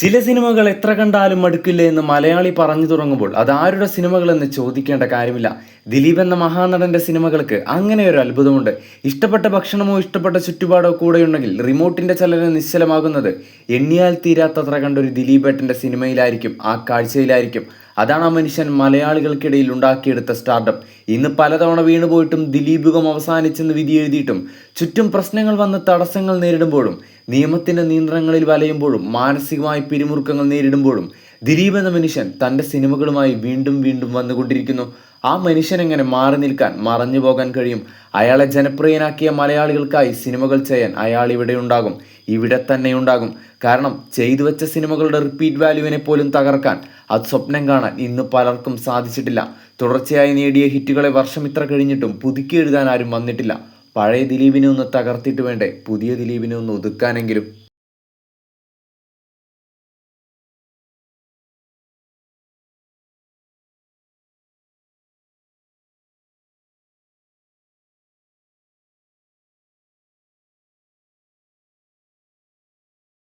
ചില സിനിമകൾ എത്ര കണ്ടാലും മടുക്കില്ല എന്ന് മലയാളി പറഞ്ഞു തുടങ്ങുമ്പോൾ അത് ആരുടെ സിനിമകളെന്ന് ചോദിക്കേണ്ട കാര്യമില്ല. ദിലീപ് എന്ന മഹാനടന്റെ സിനിമകൾക്ക് അങ്ങനെ ഒരു അത്ഭുതമുണ്ട്. ഇഷ്ടപ്പെട്ട ഭക്ഷണമോ ഇഷ്ടപ്പെട്ട ചുറ്റുപാടോ കൂടെയുണ്ടെങ്കിൽ റിമോട്ടിന്റെ ചലനം നിശ്ചലമാകുന്നത് എണ്ണിയാൽ തീരാത്തത്ര കണ്ട ഒരു ദിലീപേട്ടന്റെ സിനിമയിലായിരിക്കും ആ കാഴ്ചയിലായിരിക്കും. അതാണ് ആ മനുഷ്യൻ മലയാളികൾക്കിടയിൽ ഉണ്ടാക്കിയെടുത്ത സ്റ്റാർട്ടപ്പ് ഇന്ന് പലതവണ വീണുപോയിട്ടും ദിലീപുകം അവസാനിച്ചെന്ന് വിധി എഴുതിയിട്ടും ചുറ്റും പ്രശ്നങ്ങൾ വന്ന് തടസ്സങ്ങൾ നേരിടുമ്പോഴും നിയമത്തിന്റെ നിയന്ത്രണങ്ങളിൽ വലയുമ്പോഴും മാനസികമായി പിരിമുറുക്കങ്ങൾ നേരിടുമ്പോഴും ദിലീപ് എന്ന മനുഷ്യൻ തന്റെ സിനിമകളുമായി വീണ്ടും വീണ്ടും വന്നുകൊണ്ടിരിക്കുന്നു. ആ മനുഷ്യൻ എങ്ങനെ മാറി നിൽക്കാൻ മറഞ്ഞു പോകാൻ കഴിയും? അയാളെ ജനപ്രിയനാക്കിയ മലയാളികൾക്കായി സിനിമകൾ ചെയ്യാൻ അയാൾ ഇവിടെ ഉണ്ടാകും ഇവിടെ തന്നെ ഉണ്ടാകും. കാരണം ചെയ്തു വെച്ച സിനിമകളുടെ റിപ്പീറ്റ് വാല്യൂവിനെ പോലും തകർക്കാൻ അത് സ്വപ്നം കാണാൻ ഇന്ന് പലർക്കും സാധിച്ചിട്ടില്ല. തുടർച്ചയായി നേടിയ ഹിറ്റുകളെ വർഷം ഇത്ര കഴിഞ്ഞിട്ടും പുതുക്കി എഴുതാൻ ആരും വന്നിട്ടില്ല. പഴയ ദിലീപിനെ ഒന്ന് തകർത്തിട്ട് വേണ്ടേ? പുതിയ ദിലീപിനെ ഒന്ന് ഒതുക്കാനെങ്കിലും.